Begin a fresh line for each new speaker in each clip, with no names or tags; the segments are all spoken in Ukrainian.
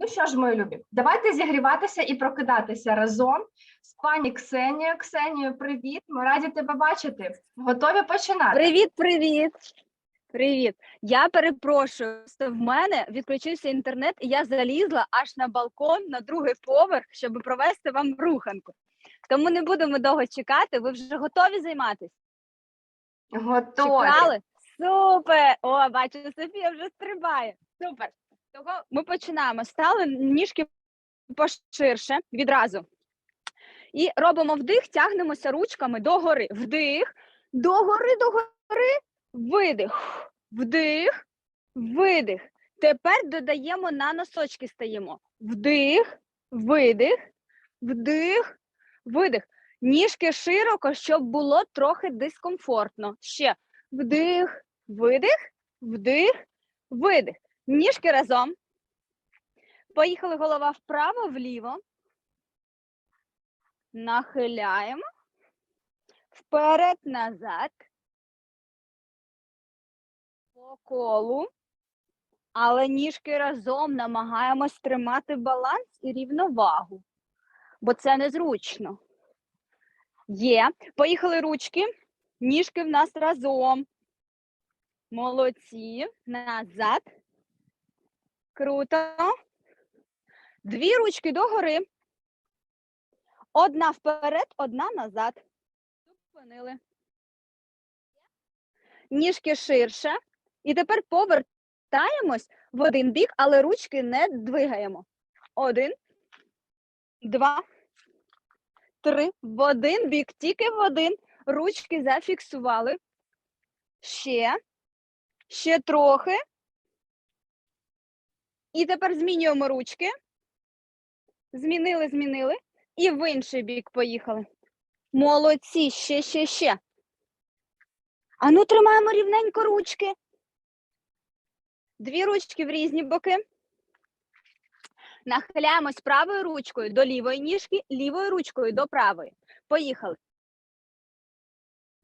Ну що ж, мої любі, давайте зігріватися і прокидатися разом з пані Ксенією. Ксенією, привіт! Ми раді тебе бачити. Готові починати?
Привіт, привіт. Привіт. Я перепрошую. В мене відключився інтернет, і я залізла аж на балкон на другий поверх, щоб провести вам руханку. Тому не будемо довго чекати. Ви вже готові займатися?
Готові.
Чекали? Супер! О, бачу, Софія вже стрибає. Супер. Того ми починаємо. Стали ніжки поширше відразу. І робимо вдих, тягнемося ручками догори. Вдих, догори, догори, видих, вдих, видих. Тепер додаємо на носочки стаємо. Вдих, видих, вдих, видих. Ніжки широко, щоб було трохи дискомфортно. Ще вдих, видих, вдих, видих. Ніжки разом. Поїхали голова вправо, вліво. Нахиляємо. Вперед, назад. По колу. Але ніжки разом намагаємось тримати баланс і рівновагу, бо це незручно. Є. Поїхали ручки. Ніжки в нас разом. Молодці. Назад. Круто. Дві ручки догори. Одна вперед, одна назад. Зупинили. Ніжки ширше. І тепер повертаємось в один бік, але ручки не двигаємо. Один, два, три. В один бік, тільки в один. Ручки зафіксували. Ще. Ще трохи. І тепер змінюємо ручки. Змінили, змінили. І в інший бік поїхали. Молодці, ще, ще, ще. Ану, тримаємо рівненько ручки. Дві ручки в різні боки. Нахиляємось правою ручкою до лівої ніжки, лівою ручкою до правої. Поїхали.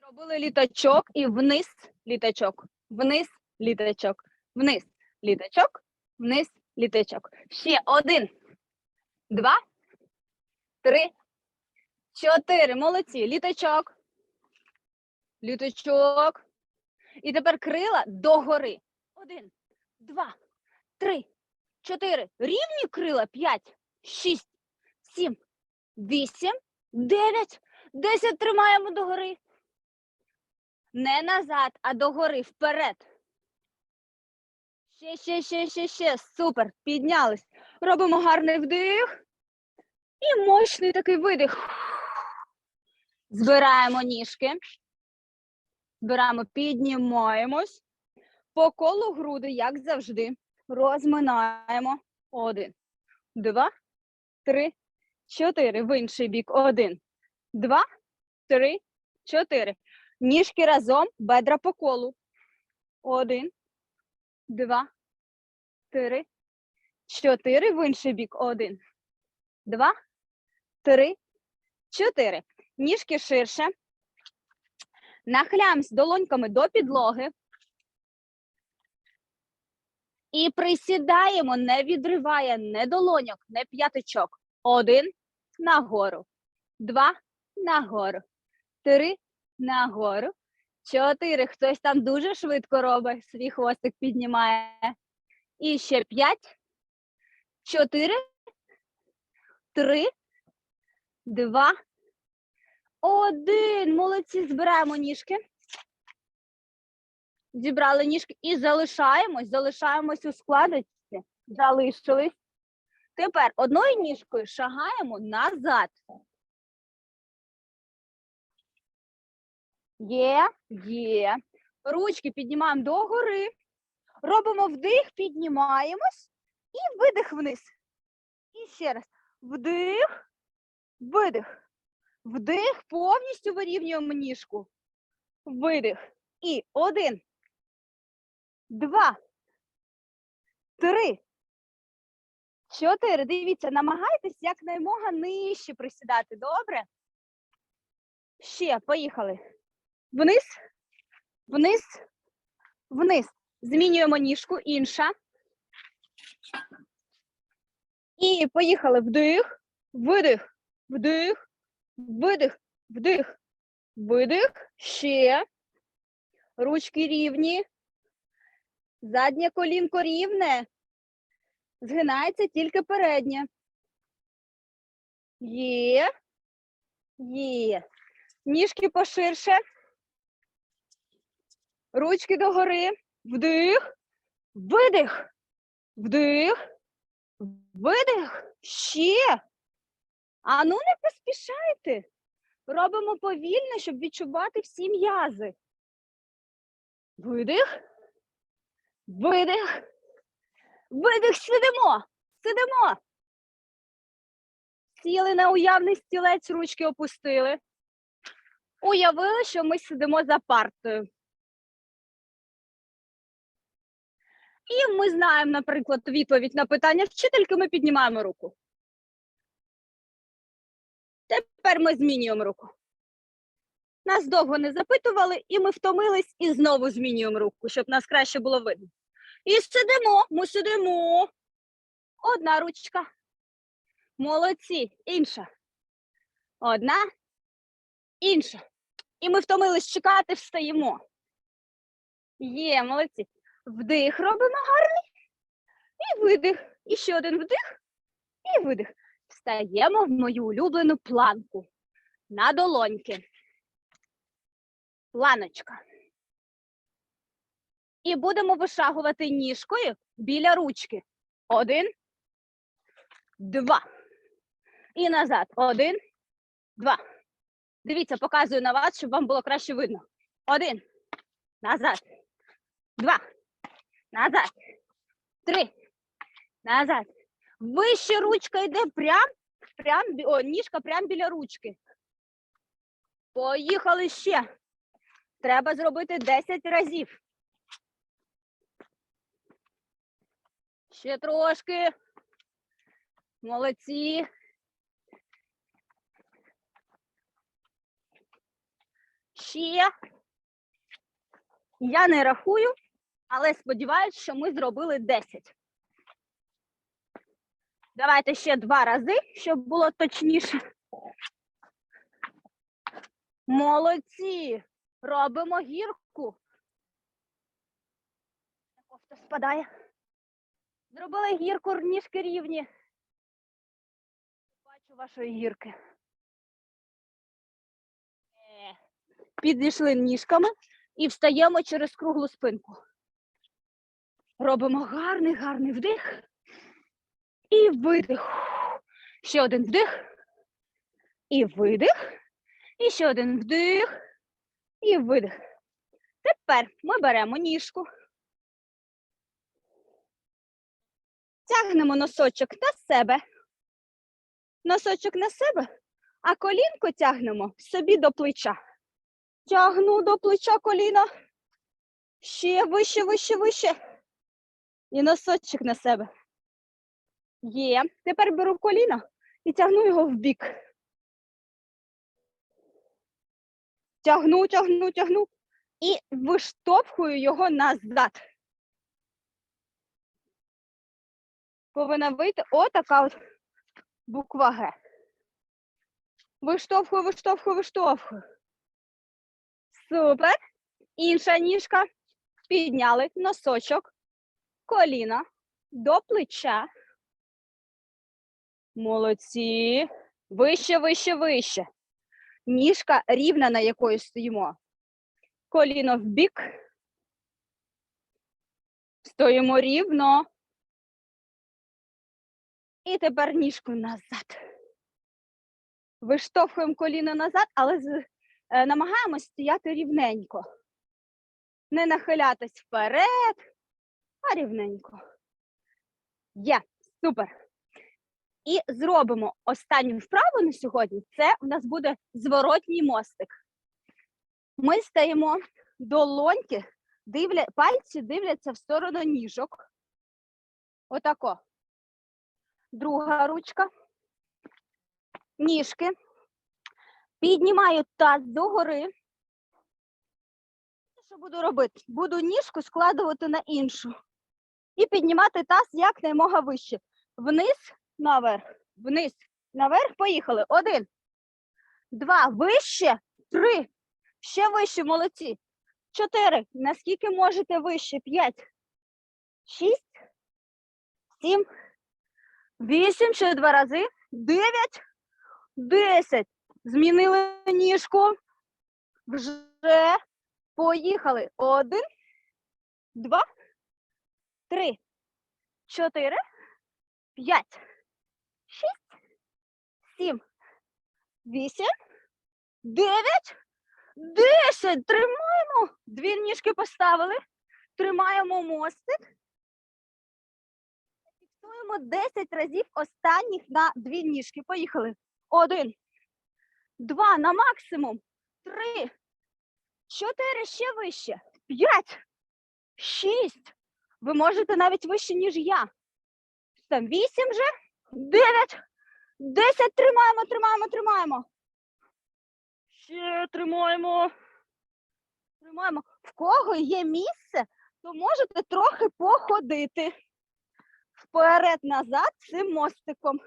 Зробили літачок і вниз літачок, вниз літачок, вниз літачок, вниз літачок. Ще один, два, три, чотири. Молодці. Літачок. Літачок. І тепер крила догори. Один, два, три, чотири. Рівні крила. П'ять, шість, сім, вісім, дев'ять, десять. Тримаємо догори. Не назад, а догори, вперед. Ще, ще, ще, ще, ще. Супер. Піднялись. Робимо гарний вдих. І мощний такий видих. Збираємо ніжки. Збираємо, піднімаємось. По колу груди, як завжди. Розминаємо. Один, два, три, чотири. В інший бік. Один, два, три, чотири. Ніжки разом, бедра по колу. Один, два, три, чотири. В інший бік. Один, два, три, чотири. Ніжки ширше. Нахиляємось долоньками до підлоги. І присідаємо, не відриває не долоньок, не п'ятичок. Один нагору. Два нагору. Три нагору. Чотири. Хтось там дуже швидко робить, свій хвостик піднімає. І ще п'ять. Чотири. Три. Два. Один. Молодці. Збираємо ніжки. Зібрали ніжки і залишаємось, залишаємось у складочці. Залишились. Тепер одною ніжкою шагаємо назад. Є, є. Ручки піднімаємо догори. Робимо вдих, піднімаємось і видих вниз. І ще раз. Вдих, видих. Вдих, повністю вирівнюємо ніжку. Видих. І один, два, три, чотири. Дивіться, намагайтесь якнаймога нижче присідати. Добре? Ще, поїхали. Вниз, вниз, вниз. Змінюємо ніжку, інша. І поїхали вдих, видих, вдих, видих, вдих, видих. Ще. Ручки рівні. Заднє колінко рівне. Згинається тільки переднє. Є. Є. Ніжки поширше. Ручки догори. Вдих. Видих. Вдих. Видих. Ще. А ну не поспішайте. Робимо повільно, щоб відчувати всі м'язи. Видих. Видих. Видих. Сидимо. Сидимо. Сіли на уявний стілець, ручки опустили. Уявили, що ми сидимо за партою. І ми знаємо, наприклад, відповідь на питання вчительки, ми піднімаємо руку. Тепер ми змінюємо руку. Нас довго не запитували, і ми втомились і знову змінюємо руку, щоб нас краще було видно. І сидимо, ми сидимо. Одна ручка. Молодці. Інша. Одна. Інша. І ми втомились чекати, встаємо. Є, молодці. Вдих робимо гарний. І видих. І ще один вдих. І видих. Встаємо в мою улюблену планку. На долоньки. Планочка. І будемо вишагувати ніжкою біля ручки. Один, два. І назад. Один, два. Дивіться, показую на вас, щоб вам було краще видно. Один. Назад. Два. Назад. Три. Назад. Вище ручка йде прям, прям, о, ніжка прям біля ручки. Поїхали ще. Треба зробити 10 разів. Ще трошки. Молодці. Ще. Я не рахую, але сподіваюся, що ми зробили 10. Давайте ще два рази, щоб було точніше. Молодці. Робимо гірку. Кофта спадає. Зробили гірку, ніжки рівні. Бачу вашої гірки. Е, Підійшли ніжками і встаємо через круглу спинку. Робимо гарний, гарний вдих. І видих. Ще один вдих. І видих. І ще один вдих. І видих. Тепер ми беремо ніжку. Тягнемо носочок на себе. Носочок на себе, а колінко тягнемо собі до плеча. Тягну до плеча коліна. Ще вище, вище, вище. І носочок на себе. Є. Тепер беру коліно і тягну його в бік. Тягну, тягну, тягну і виштовхую його назад. Повинна вийти отака от буква Г. Виштовхую, виштовхую, виштовхую. Супер. Інша ніжка. Підняли носочок, коліна до плеча. Молодці. Вище, вище, вище. Ніжка рівна, на якої стоїмо. Коліно в бік. Стоїмо рівно. І тепер ніжку назад. Виштовхуємо коліно назад, але е, намагаємось стояти рівненько. Не нахилятись вперед, а рівненько. Є, супер. І зробимо останню вправу на сьогодні. Це у нас буде зворотній мостик. Ми стаємо долоньки, дивля... пальці дивляться в сторону ніжок. Отако. Друга ручка. Ніжки. Піднімаю таз догори. Що буду робити? Буду ніжку складувати на іншу. І піднімати таз якнаймога вище. Вниз наверх, вниз, наверх. Поїхали. Один, два, вище, три. Ще вище, молодці. Чотири. Наскільки можете вище? П'ять, шість, сім, вісім, ще два рази. Дев'ять, десять. Змінили ніжку. Вже поїхали. Один, два, три, чотири, п'ять, шість, сім, вісім, дев'ять, десять. Тримаємо. Дві ніжки поставили. Тримаємо мостик. Фіксуємо 10 разів останніх на дві ніжки. Поїхали. Один, два на максимум. Три, чотири, ще вище. П'ять, шість. Ви можете навіть вище, ніж я. Там вісім вже, дев'ять, десять. Тримаємо, тримаємо, тримаємо. Ще тримаємо. Тримаємо. В кого є місце, то можете трохи походити. Вперед, назад цим мостиком.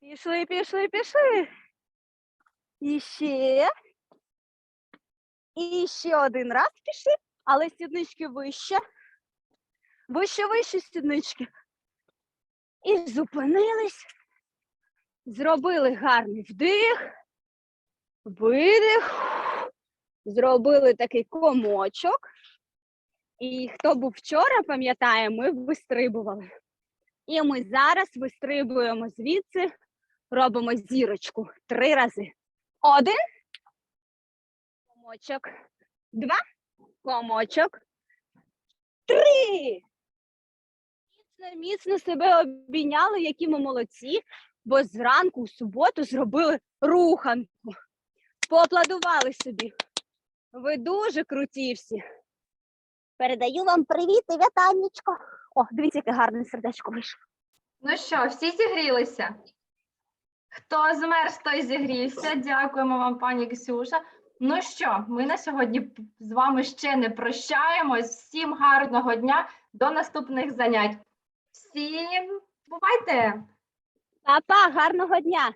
Пішли, пішли, пішли. І ще. І ще один раз пішли, але сіднички вище. Вище, вище сіднички. І зупинились. Зробили гарний вдих, видих. Зробили такий комочок. І хто був вчора, пам'ятає, ми вистрибували. І ми зараз вистрибуємо звідси, робимо зірочку три рази. Один. Комочок. Два. Комочок. Три. Міцно, міцно себе обійняли, які ми молодці, бо зранку у суботу зробили руханку. Поаплодували собі. Ви дуже круті всі. Передаю вам привіт і вітаннячко. О, дивіться, яке гарне сердечко вийшло.
Ну що, всі зігрілися? Хто змерз, той зігрівся. Дякуємо вам, пані Ксюша. Ну що, ми на сьогодні з вами ще не прощаємось. Всім гарного дня, до наступних занять. Всім бувайте!
Па-па, гарного дня!